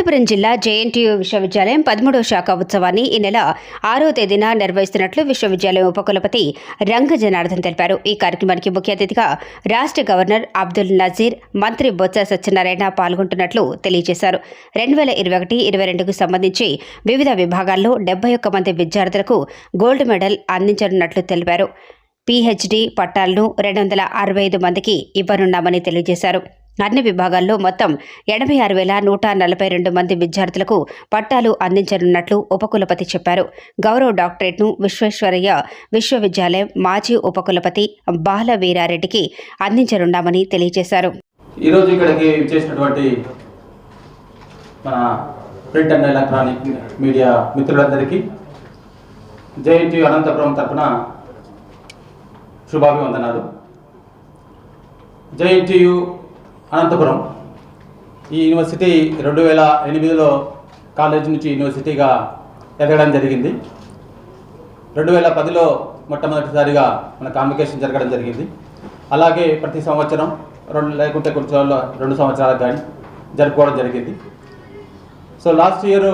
అనంతపురం జిల్లా జేఎన్టీయూ విశ్వవిద్యాలయం పదమూడవ శాఖ ఉత్సవాన్ని ఈ నెల ఆరో తేదీన నిర్వహిస్తున్నట్లు విశ్వవిద్యాలయం ఉపకులపతి రంగ జనార్దన్ తెలిపారు. ఈ కార్యక్రమానికి ముఖ్య అతిథిగా రాష్ట్ర గవర్నర్ అబ్దుల్ నజీర్ మంత్రి బొత్స సత్యనారాయణ పాల్గొంటున్నట్లు తెలియజేశారు. రెండు వేల ఇరవై ఒకటి ఇరవై రెండుకు సంబంధించి వివిధ విభాగాల్లో డెబ్బై ఒక్క మంది విద్యార్థులకు గోల్డ్ మెడల్ అందించనున్నట్లు తెలిపారు. పీహెచ్డీ పట్టాలను రెండు వందల అరవై ఐదు మందికి ఇవ్వనున్నామని తెలియజేశారు. అన్ని విభాగాల్లో మొత్తం ఎనభై ఆరు వేల నూట నలభై రెండు మంది విద్యార్థులకు పట్టాలు అందించనున్నట్లు ఉపకులపతి చెప్పారు. గౌరవ డాక్టరేట్ను విశ్వేశ్వరయ్య విశ్వవిద్యాలయం మాజీ ఉపకులపతి బాల వీరారెడ్డికి అందించనున్నామని తెలియజేశారు. ఈరోజు ఇక్కడికి చేసినటువంటి మన ప్రింట్ అండ్ ఎలక్ట్రానిక్ మీడియా మిత్రులందరికీ జేఎన్టీ అనంతపురం తరఫున శుభాభివందనాలు. జేఎన్టీయు అనంతపురం. ఈ యూనివర్సిటీ రెండు వేల ఎనిమిదిలో కాలేజ్ నుంచి యూనివర్సిటీగా ఎదగడం జరిగింది. రెండు వేల పదిలో మొట్టమొదటిసారిగా మన కాన్వకేషన్ జరగడం జరిగింది. అలాగే ప్రతి సంవత్సరం రెండు లేకుంటే కొంచెం రెండు సంవత్సరాలకు కానీ జరుపుకోవడం జరిగింది. సో లాస్ట్ ఇయర్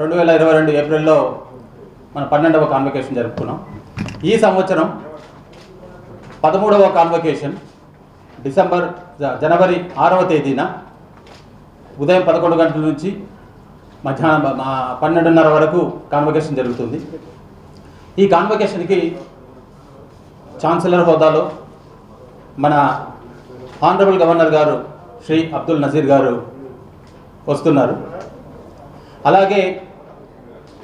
రెండు వేల ఇరవై రెండు ఏప్రిల్లో మన పన్నెండవ కాన్వకేషన్ జరుపుకున్నాం. ఈ సంవత్సరం పదమూడవ కాన్వకేషన్ డిసెంబర్ జ- జనవరి ఆరవ తేదీన ఉదయం పదకొండు గంటల నుంచి మధ్యాహ్నం పన్నెండున్నర వరకు కాన్వకేషన్ జరుగుతుంది. ఈ కాన్వకేషన్కి ఛాన్సలర్ హోదాలో మన ఆనరబుల్ గవర్నర్ గారు శ్రీ అబ్దుల్ నజీర్ గారు వస్తున్నారు. అలాగే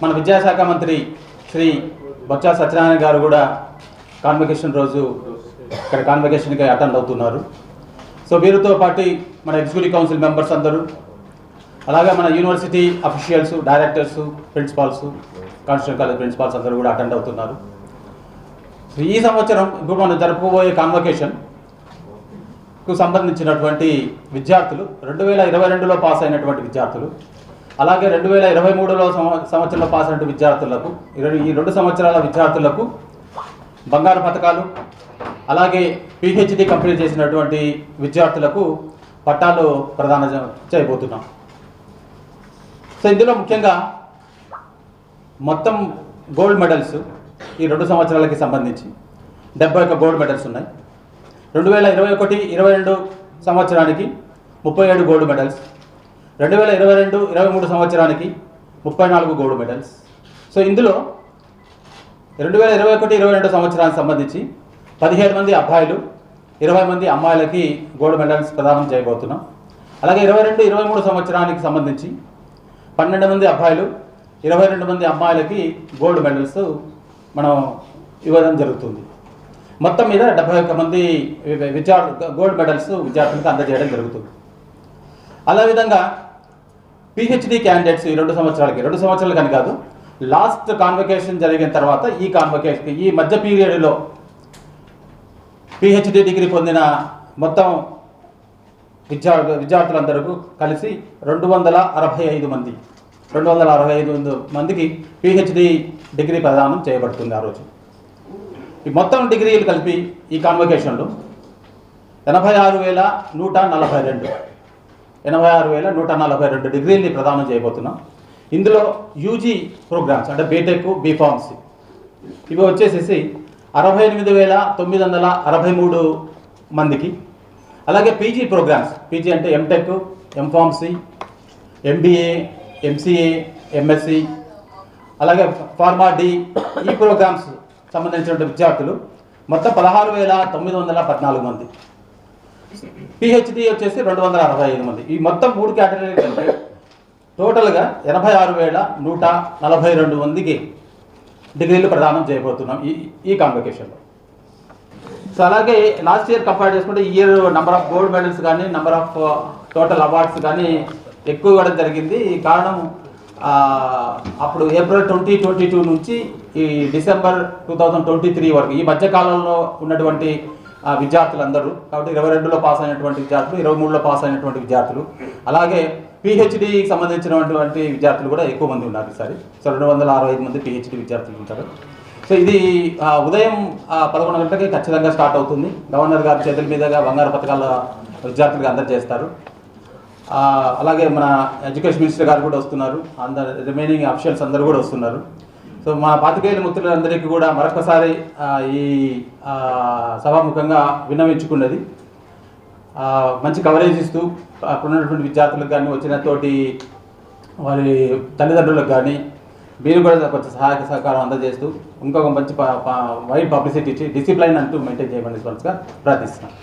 మన విద్యాశాఖ మంత్రి శ్రీ బొత్స సత్యనారాయణ గారు కూడా కాన్వకేషన్ రోజు ఇక్కడ కాన్వకేషన్కి అటెండ్ అవుతున్నారు. సో వీరితో పాటు మన ఎగ్జిక్యూటివ్ కౌన్సిల్ మెంబర్స్ అందరూ అలాగే మన university officials directors principals constitution college principals అందరూ కూడా అటెండ్ అవుతున్నారు. సో ఈ సంవత్సరం ఇప్పుడు మనం జరపబోయే కాన్వకేషన్కు సంబంధించినటువంటి విద్యార్థులు రెండు వేల ఇరవై రెండులో పాస్ అయినటువంటి విద్యార్థులు అలాగే రెండు వేల ఇరవై మూడులో సంవత్సరంలో పాస్ అయినటువంటి విద్యార్థులకు ఈ రెండు- ఈ రెండు సంవత్సరాల విద్యార్థులకు బంగారు పథకాలు అలాగే పిహెచ్డి కంప్లీట్ చేసినటువంటి విద్యార్థులకు పట్టాలు ప్రధాన చేయబోతున్నాం. సో ఇందులో ముఖ్యంగా మొత్తం గోల్డ్ మెడల్స్ ఈ రెండు సంవత్సరాలకి సంబంధించి డెబ్బై ఒక్క గోల్డ్ మెడల్స్ ఉన్నాయి. రెండు వేల ఇరవై ఒకటి ఇరవై రెండు సంవత్సరానికి ముప్పై ఏడు గోల్డ్ మెడల్స్. రెండు వేల ఇరవై రెండు ఇరవై మూడు సంవత్సరానికి ముప్పై నాలుగు గోల్డ్ మెడల్స్. సో ఇందులో రెండు వేల ఇరవై ఒకటి ఇరవై రెండు సంవత్సరానికి సంబంధించి పదిహేడు మంది అబ్బాయిలు ఇరవై మంది అమ్మాయిలకి గోల్డ్ మెడల్స్ ప్రదానం చేయబోతున్నాం. అలాగే ఇరవై రెండు ఇరవై మూడు సంవత్సరానికి సంబంధించి పన్నెండు మంది అబ్బాయిలు ఇరవై రెండు మంది అమ్మాయిలకి గోల్డ్ మెడల్స్ మనం ఇవ్వడం జరుగుతుంది. మొత్తం మీద డెబ్బై ఒక్క మంది వి- విద్యార్థు గోల్డ్ మెడల్స్ విద్యార్థులకు అందజేయడం జరుగుతుంది. అదేవిధంగా పిహెచ్డి క్యాండిడేట్స్ ఈ రెండు సంవత్సరాలకి రెండు సంవత్సరాలు కానీ కాదు లాస్ట్ కాన్వకేషన్ జరిగిన తర్వాత ఈ కాన్వకేషన్ ఈ మధ్య పీరియడ్లో పిహెచ్డి డిగ్రీ పొందిన మొత్తం విద్యార్థు విద్యార్థులందరూ కలిసి రెండు వందల అరవై ఐదు మంది రెండు వందల అరవై ఐదు మందికి పిహెచ్డి డిగ్రీ ప్రదానం చేయబడుతుంది ఆ రోజు. ఈ మొత్తం డిగ్రీలు కలిపి ఈ కాన్వకేషన్లో ఎనభై ఆరు వేల నూట నలభై రెండు ఎనభై ఆరు వేల నూట నలభై రెండు డిగ్రీల్ని ప్రదానం చేయబోతున్నాం. ఇందులో యూజీ ప్రోగ్రామ్స్ అంటే బీటెక్ బీఫార్మసీ ఇవి వచ్చేసేసి అరవై ఎనిమిది వేల తొమ్మిది వందల అరవై మూడు మందికి. అలాగే పీజీ ప్రోగ్రామ్స్ పీజీ అంటే M Tech M Pharmacy MBA MCA MSc అలాగే ఫార్మా డి ఈ ప్రోగ్రామ్స్ సంబంధించిన విద్యార్థులు మొత్తం పదహారు వేల తొమ్మిది వందల పద్నాలుగు మంది. పిహెచ్డి వచ్చేసి రెండు వందల అరవై ఐదు మంది. ఈ మొత్తం మూడు కేటగిరీలు అంటే టోటల్గా ఎనభై ఆరు వేల నూట నలభై రెండు మందికి డిగ్రీలు ప్రదానం చేయబోతున్నాం ఈ ఈ కాన్వకేషన్లో సో అలాగే లాస్ట్ ఇయర్ కంపేర్ చేసుకుంటే ఈ year number of gold medals కానీ నెంబర్ ఆఫ్ టోటల్ అవార్డ్స్ కానీ ఎక్కువ ఇవ్వడం జరిగింది. ఈ కారణం అప్పుడు ఏప్రిల్ ట్వంటీ ట్వంటీ టూ నుంచి ఈ December two thousand twenty three వరకు. ఈ మధ్యకాలంలో ఉన్నటువంటి విద్యార్థులందరూ కాబట్టి ఇరవై రెండులో పాస్ అయినటువంటి విద్యార్థులు ఇరవై మూడులో పాస్ అయినటువంటి విద్యార్థులు. అలాగే పిహెచ్డికి సంబంధించినటువంటి విద్యార్థులు కూడా ఎక్కువ మంది ఉన్నారు ఈసారి. సో రెండు వందల అరవై ఐదు మంది పిహెచ్డి విద్యార్థులు ఉంటారు. సో ఇది ఉదయం పదకొండు గంటలకి ఖచ్చితంగా స్టార్ట్ అవుతుంది. గవర్నర్ గారి చేతుల మీదుగా బంగారు పథకాల విద్యార్థులకు అందజేస్తారు అలాగే మన ఎడ్యుకేషన్ మినిస్టర్ గారు కూడా వస్తున్నారు. అందరు రిమైనింగ్ అఫీషియల్స్ అందరూ కూడా వస్తున్నారు. సో మా పాతికేయుల మిత్రులందరికీ కూడా మరొకసారి ఈ సభాముఖంగా విన్నవించుకున్నది. మంచి కవరేజ్ ఇస్తూ అక్కడ ఉన్నటువంటి విద్యార్థులకు కానీ వచ్చిన తోటి వారి తల్లిదండ్రులకు కానీ మీరు కూడా కొంచెం సహాయక సహకారం అందజేస్తూ ఇంకొక మంచి వైడ్ పబ్లిసిటీ ఇచ్చి డిసిప్లైన్ అంటూ మెయింటైన్ చేయమని ప్రార్థిస్తున్నాను